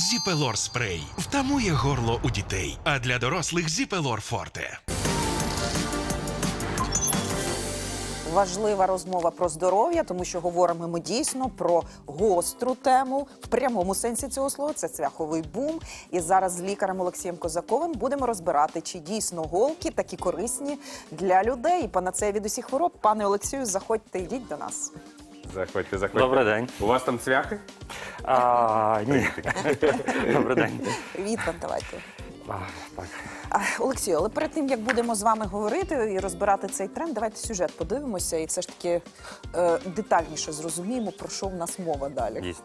Зіпелор спрей втамує горло у дітей, а для дорослих Зіпелор Форте. Важлива розмова про здоров'я, тому що говоримо ми дійсно про гостру тему в прямому сенсі цього слова. Це цвяховий бум. І зараз з лікарем Олексієм Козаковим будемо розбирати, чи дійсно голки такі корисні для людей. І панацея від усіх хвороб. Пане Олексію, заходьте, йдіть до нас. Заходьте, заходьте. Добрий день. У вас там цвяхи? А, ні. Добрий день. Привіт вам, давайте. А, так. А, Олексію, але перед тим як будемо з вами говорити і розбирати цей тренд, давайте сюжет подивимося і все ж таки е, детальніше зрозуміємо, про що в нас мова далі. Дійсно.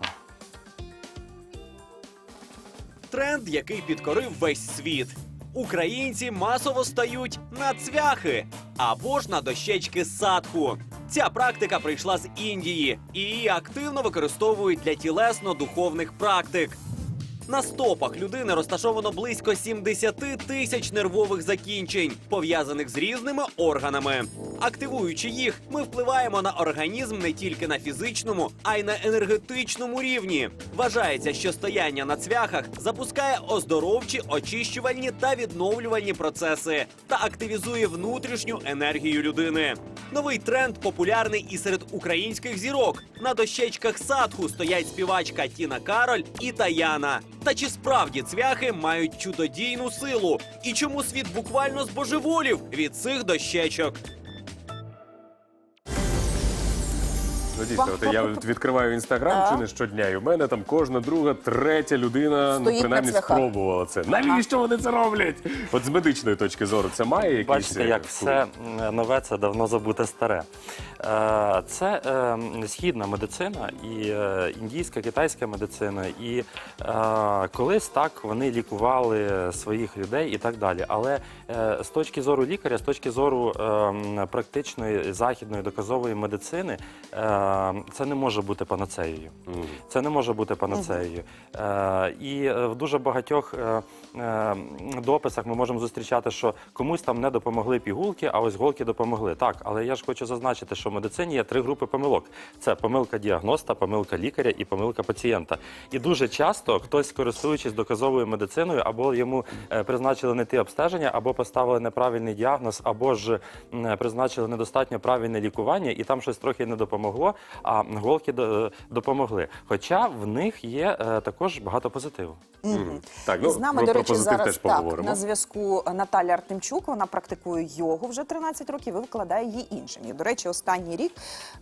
Тренд, який підкорив весь світ. Українці масово стають на цвяхи або ж на дощечки садху. Ця практика прийшла з Індії і її активно використовують для тілесно-духовних практик. На стопах людини розташовано близько 70 тисяч нервових закінчень, пов'язаних з різними органами. Активуючи їх, ми впливаємо на організм не тільки на фізичному, а й на енергетичному рівні. Вважається, що стояння на цвяхах запускає оздоровчі, очищувальні та відновлювальні процеси та активізує внутрішню енергію людини. Новий тренд популярний і серед українських зірок. На дощечках садху стоять співачка Тіна Кароль і Таяна. Та чи справді цвяхи мають чудодійну силу? І чому світ буквально збожеволів від цих дощечок? Ну дійсно, от я відкриваю інстаграм чи не щодня, і в мене там кожна друга, третя людина ну Стоїть принаймні цвяхах. спробувала це. Навіщо вони це роблять? От з медичної точки зору це має якийсь Бачите, е, як все нове це давно забуте старе. Е, Це е, східна медицина і е, індійська, китайська медицина. І е, колись так вони лікували своїх людей і так далі. Але е, з точки зору лікаря, з точки зору е, м, практичної західної доказової медицини, е, це не може бути панацеєю. Це не може бути панацеєю. Е, і е, в дуже багатьох е, е, дописах ми можемо зустрічати, що комусь там не допомогли пігулки, а ось голки допомогли. Так, але я ж хочу зазначити, що в медицині є три групи помилок: це помилка діагноста, помилка лікаря і помилка пацієнта. І дуже часто хтось, користуючись доказовою медициною, або йому е, призначили не ті обстеження, або поставили неправильний діагноз, або ж призначили недостатньо правильне лікування, і там щось трохи не допомогло, а голки допомогли. Хоча в них є е, також багато позитиву. Так, ну з нами, про, до речі, позитив зараз теж так, поговоримо. на зв'язку Наталя Артемчук. Вона практикує йогу вже 13 років і викладає її іншим. І, до речі, останній рік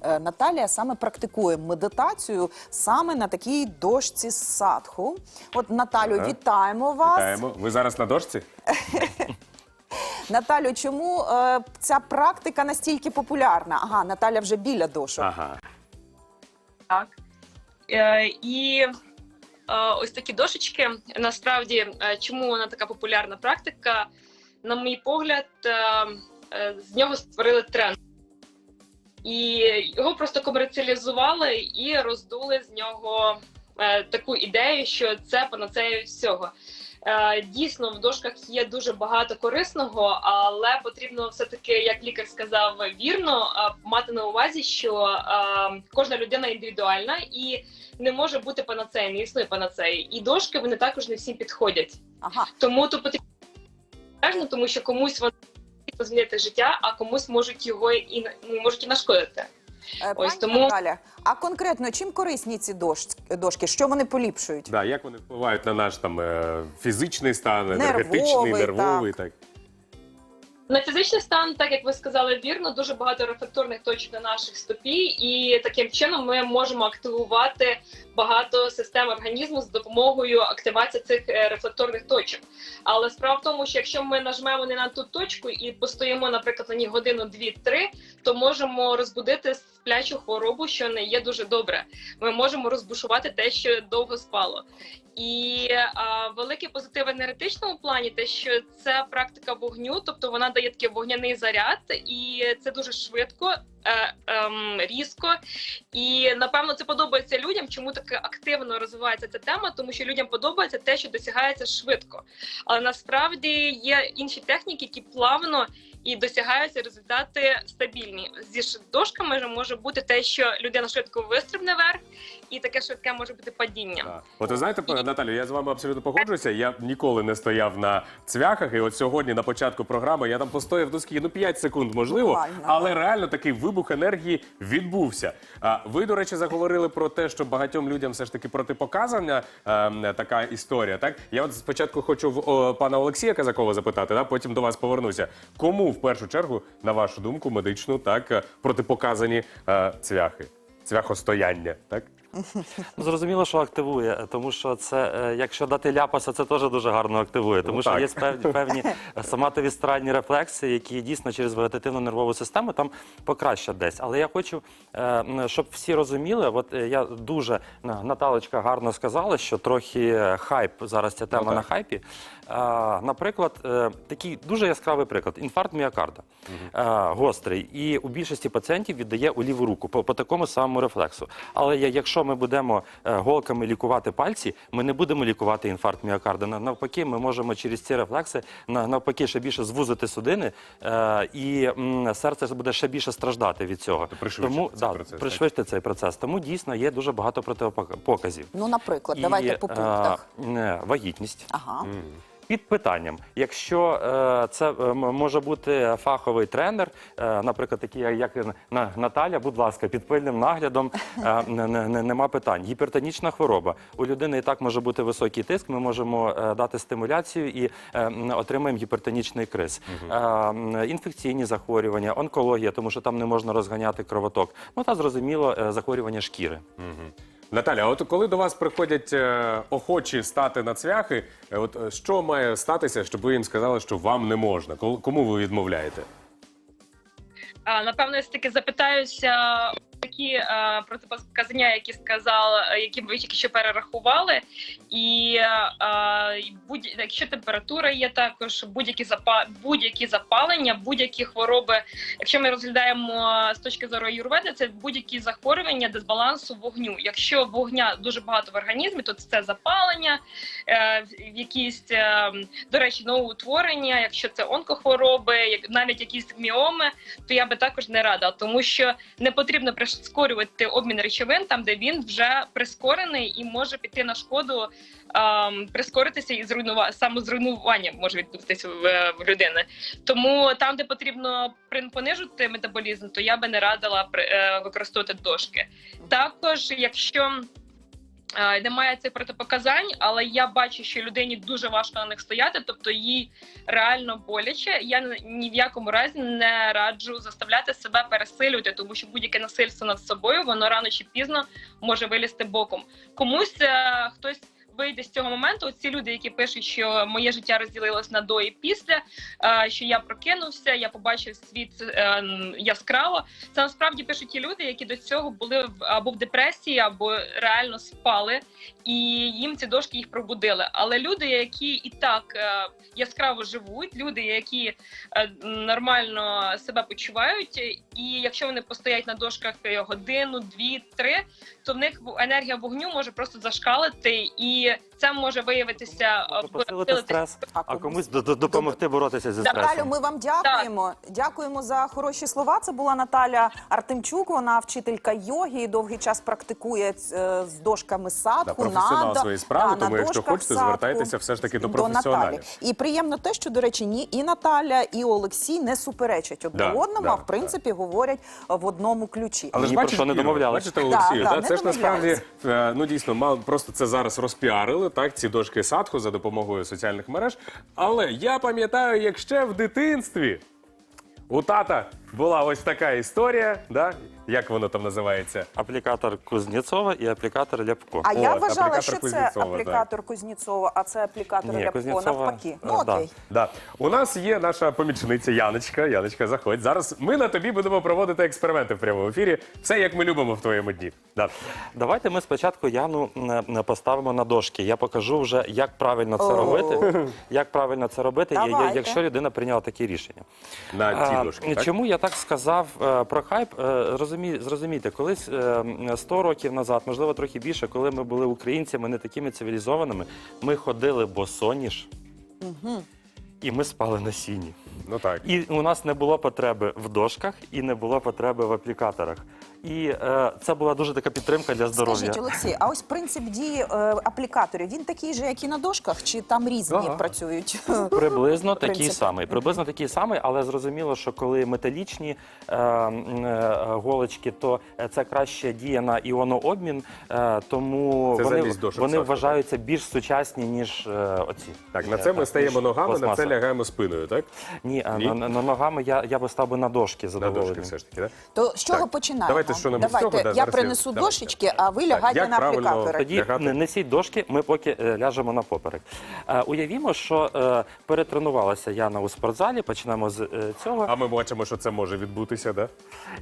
е, Наталія саме практикує медитацію саме на такій дошці садху. От Наталю, Ага. вітаємо вас. Вітаємо. Ви зараз на дошці? Наталю, чому е, ця практика настільки популярна? Ага, Наталя вже біля дошок. Ага. Так. Е, і е, ось такі дошечки. Насправді, е, чому вона така популярна практика? На мій погляд, е, е, з нього створили тренд. І його просто комерціалізували і роздули з нього е, таку ідею, що це панацея всього. Е, Дійсно, в дошках є дуже багато корисного, але потрібно все-таки, як лікар сказав, вірно е, мати на увазі, що е, кожна людина індивідуальна і не може бути панацеєю, не існує панацеї. І дошки вони також не всім підходять. Ага. Тому тут потрібно тому що комусь вони можуть змінити життя, а комусь можуть його і ну, можуть і нашкодити. Е, Ось тому- Наталя, а конкретно чим корисні ці дош- дошки? Що вони поліпшують? Да, як вони впливають на наш там е, фізичний стан, Нервовий, енергетичний, нервовий, так. На фізичний стан, так як ви сказали вірно, дуже багато рефлекторних точок на наших стопі, і таким чином ми можемо активувати багато систем організму з допомогою активації цих е, рефлекторних точок. Але справа в тому, що якщо ми нажмемо не на ту точку і постоїмо, наприклад, на ній годину, дві-три, то можемо розбудити сплячу хворобу, що не є дуже добре. Ми можемо розбушувати те, що довго спало. І а, великий позитив в енергетичному плані, те, що це практика вогню, тобто вона дає такий вогняний заряд, і це дуже швидко, е, ем, різко. І напевно це подобається людям. Чому так активно розвивається ця тема? Тому що людям подобається те, що досягається швидко. Але насправді є інші техніки, які плавно і досягаються результати стабільні. Зі дошками може бути те, що людина швидко вистрибне вверх, і таке швидке може бути падіння. Так. От ви знаєте, пане Наталю, я з вами абсолютно погоджуюся. Я ніколи не стояв на цвяхах, і от сьогодні на початку програми я там постояв ну скільки, ну 5 секунд, можливо, Буквально. але реально такий вибух енергії відбувся. А ви, до речі, заговорили про те, що багатьом людям все ж таки протипоказана ем, така історія. Так, я от спочатку хочу в о, пана Олексія Казакова запитати, да, потім до вас повернуся. Кому в першу чергу, на вашу думку, медичну так е, протипоказані е, цвяхи? Цвяхостояння, так? Ну, Зрозуміло, що активує, тому що це, е, якщо дати ляпаса, це теж дуже гарно активує, тому Ну, що є певні, певні соматові старальні рефлекси, які дійсно через вегетативну нервову систему там покращать десь. Але я хочу, е, щоб всі розуміли, от е, я дуже на- Наталочка гарно сказала, що трохи хайп зараз ця тема Ну, на хайпі. Наприклад, е, такий дуже яскравий приклад: інфаркт міокарда е, гострий, і у більшості пацієнтів віддає у ліву руку по, по такому самому рефлексу. Але якщо ми будемо е, голками лікувати пальці, ми не будемо лікувати інфаркт міокарда. На- Навпаки, ми можемо через ці рефлекси на- навпаки ще більше звузити судини, і серце буде ще більше страждати від цього. пришвидшити Тому цей да, процес, так? пришвидшити цей процес. Тому дійсно є дуже багато протипоказів. Ну, наприклад, І, давайте по пунктах. вагітність. Ага. Під питанням, якщо е, це е, може бути фаховий тренер, е, наприклад, такий як- як на- Наталя, будь ласка, під пильним наглядом е, не- не- не- нема питань. Гіпертонічна хвороба. У людини і так може бути високий тиск. Ми можемо е, дати стимуляцію і е, отримаємо гіпертонічний криз. Е, інфекційні захворювання, онкологія, тому що там не можна розганяти кровоток. Ну та зрозуміло, е, захворювання шкіри. Наталя, от коли до вас приходять е, охочі стати на цвяхи, е, от е, що має статися, щоб ви їм сказали, що вам не можна? Кол- Кому ви відмовляєте? Напевно, я таки запитаюся такі е, протипоказання, які сказав, е, які ви тільки що перерахували, і е, будь якщо температура є, також будь-які запа будь-які запалення, будь-які хвороби. Якщо ми розглядаємо з точки зору юрведи, це будь-які захворювання дисбалансу вогню. Якщо вогня дуже багато в організмі, то це запалення, е, якісь е, до речі, новоутворення, якщо це онкохвороби, як навіть якісь міоми, то я би також не рада, тому що не потрібно прискорювати обмін речовин там, де він вже прискорений і може піти на шкоду, ем, прискоритися і зруйнува... самозруйнування може відбутися в, в людини. Тому там, де потрібно понижити метаболізм, то я би не радила е, використовувати дошки. Також, якщо немає цих протипоказань, але я бачу, що людині дуже важко на них стояти, тобто їй реально боляче. Я ні в якому разі не раджу заставляти себе пересилювати, тому що будь-яке насильство над собою воно рано чи пізно може вилізти боком. Комусь е, хтось. Вийде з цього моменту. Ці люди, які пишуть, що моє життя розділилось на до і після, е, що я прокинувся, я побачив світ е, яскраво. Це насправді пишуть ті люди, які до цього були в або в депресії, або реально спали, і їм ці дошки їх пробудили. Але люди, які і так е, яскраво живуть, люди, які нормально себе почувають, і якщо вони постоять на дошках годину, дві, три, то в них енергія вогню може просто зашкалити, і це може виявитися е, Посилити стрес, А комусь- допомогти боротися зі Наталю, ми вам дякуємо. Дякуємо за хороші слова. Це була Наталя Артемчук. Вона вчителька йоги і довгий час практикує е, з дошками садху. Да, професіонал своєї справи, тому якщо хочете, звертайтеся все ж таки до професіоналів. І приємно те, що, до речі, ні і Наталя, і Олексій не суперечать одне одному, а в принципі говорять в одному ключі. Але ж Ні про бачите, що не Іро, домовлялись. Бачите, Олексію, це ж насправді е, ну дійсно мало просто це зараз розпіарили, так ці дошки садху за допомогою соціальних мереж. Але я пам'ятаю, як ще в дитинстві у тата була ось така історія, да? Як воно там називається? Аплікатор Кузнєцова і аплікатор Ляпко. А я От, вважала, аплікатор що це Кузнєцова, аплікатор Кузнєцова, а це аплікатор Ні, Рябко. Кузнєцова, Навпаки. е, Ну да. окей. Да. У нас є наша помічниця Яночка. Яночка, заходь. Зараз ми на тобі будемо проводити експерименти в прямому ефірі. Все як ми любимо в твоєму дні. Да. Давайте ми спочатку Яну м, м, поставимо на дошки. Я покажу вже, як правильно це О. робити. Як правильно це робити, Давайте. якщо людина прийняла такі рішення. На ці А, дошки. Так? Чому я так сказав е, про хайп? Е, Розумі, зрозумійте, колись е, 100 років назад, можливо, трохи більше, коли ми були українцями не такими цивілізованими, ми ходили босоніж і ми спали на сіні. Ну так. І у нас не було потреби в дошках і не було потреби в аплікаторах. І е, це була дуже така підтримка для здоров'я. Скажіть, Олексій, а ось принцип дії е, аплікаторів він такий же, як і на дошках, чи там різні Ага. працюють? Приблизно такий Принцип. самий. Приблизно такий самий, але зрозуміло, що коли металічні е, м, е, голочки, то е, це краще діє на іонообмін, е, тому Це вони, замість дошок вони вважаються більш сучасні, ніж е, оці. Так, на Е, це ми стаємо ніж ногами, на це пластмаса. лягаємо спиною, так? Ні, а Ні? На, на, на ногами я, я би став би на дошки На задоволений. дошки все ж таки, так? То з чого Так, починаємо? давайте що-небудь з Давайте, цього, да, я зараз я- принесу давайте. дошечки, а ви лягайте як на правильно аплікатори. Тоді Лягати? не несіть дошки, ми поки е, ляжемо на поперек. Е, уявімо, що е, перетренувалася Яна у спортзалі. Почнемо з е, цього. А ми бачимо, що це може відбутися, так?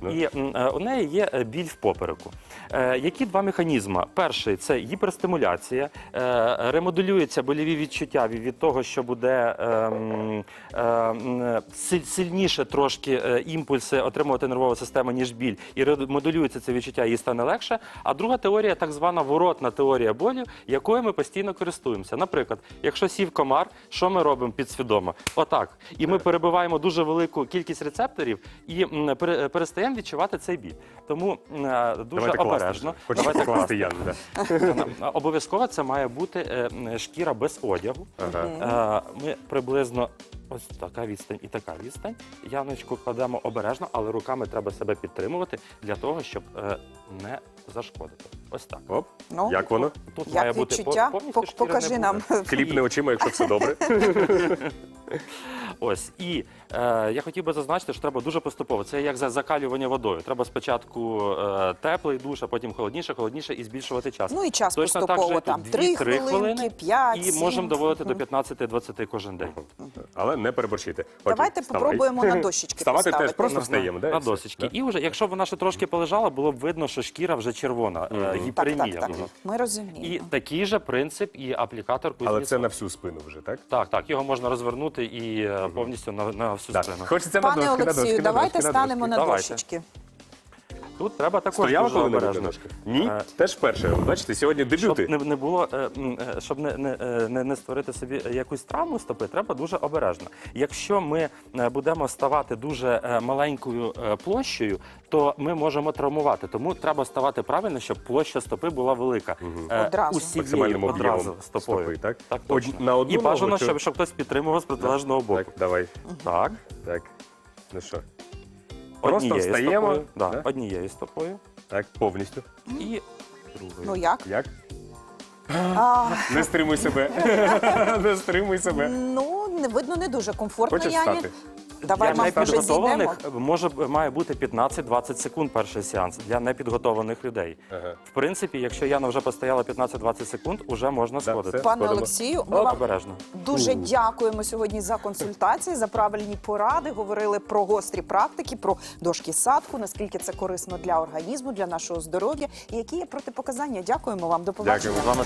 Ну. І м, е, у неї є е, біль в попереку. Е, Які два механізми? Перший це гіперстимуляція, е, ремоделюються боліві відчуття від від того, що буде е, е, м, силь- сильніше трошки е, імпульси отримувати нервова система, ніж біль, і ремоделюється це відчуття, їй стане легше. А друга теорія, так звана воротна теорія болю, якою ми постійно користуємося. Наприклад, якщо сів комар, що ми робимо підсвідомо? Отак. І ми перебиваємо дуже велику кількість рецепторів і перестаємо відчувати цей біль. Тому е, дуже Давайте обережно. Давайте класти. Яну. Е, Обов'язково це має бути е, шкіра без одягу. Е, Ми приблизно ось така відстань і така відстань. Яночку кладемо обережно, але руками треба себе підтримувати для того, щоб е, не зашкодити. Ось так. Оп, Ну, як воно? Тут Як має бути відчуття? по- повністю Пок- не Покажи буде. нам. Кліпне очима, якщо все добре. Ось і я хотів би зазначити, що треба дуже поступово. Це як за закалювання водою. Треба спочатку е, теплий душ, а потім холодніше, холодніше і збільшувати час. Ну і час Точно так поступово, же там, три 2-3 хвилинки, хвилини, п'ять, І сім. можемо доводити до 15-20 кожен день. Але не переборщити. Окей, Давайте вставай. попробуємо на дощечки Вставати теж просто На- встаємо, і на все, да? І вже, якщо вона ще трошки полежала, було б видно, що шкіра вже червона, е, Мгм. Так, так, так. Ми І такий же принцип і аплікатор Але це на всю спину вже, так? Так, так, його можна розвернути і е, повністю на, на всю Хочеться Пане Олексію, давайте станемо на Давайте. дощечки. Тут треба також Стояла дуже коли-небудь обережно. Ні, Е, теж перше. Бачите, сьогодні дебюти. Щоб не, не було, е, м, е, щоб не, не, е, не, не створити собі якусь травму стопи, треба дуже обережно. Якщо ми е, будемо ставати дуже е, маленькою е, площею, то ми можемо травмувати. Тому треба ставати правильно, щоб площа стопи була велика. Е, Одразу. Усією Максимальним одразу стопою. стопи, так? Так, Од- точно. на одну І бажано, ногу чи- щоб, щоб хтось підтримував з протилежного боку. Так, давай. Так. Так. Ну що? Просто Однією встаємо, стопою. Да, да? Однією стопою Так, повністю. і другою. Ну як? Як? А, Не стримуй себе. Не стримуй себе. ну, не видно, не дуже комфортно, Хочеш Яні. стати? Давай, Для може, зійдемо. може має бути 15-20 секунд перший сеанс для непідготовлених людей. Ага. В принципі, якщо Яна вже постояла 15-20 секунд, уже можна Да, сходити. все. Пане. Олексію, ми вам обережно. дуже дякуємо сьогодні за консультації, за правильні поради. Говорили про гострі практики, про дошки садку, наскільки це корисно для організму, для нашого здоров'я і які є протипоказання. Дякуємо вам. До побачення. Дякуємо. З вами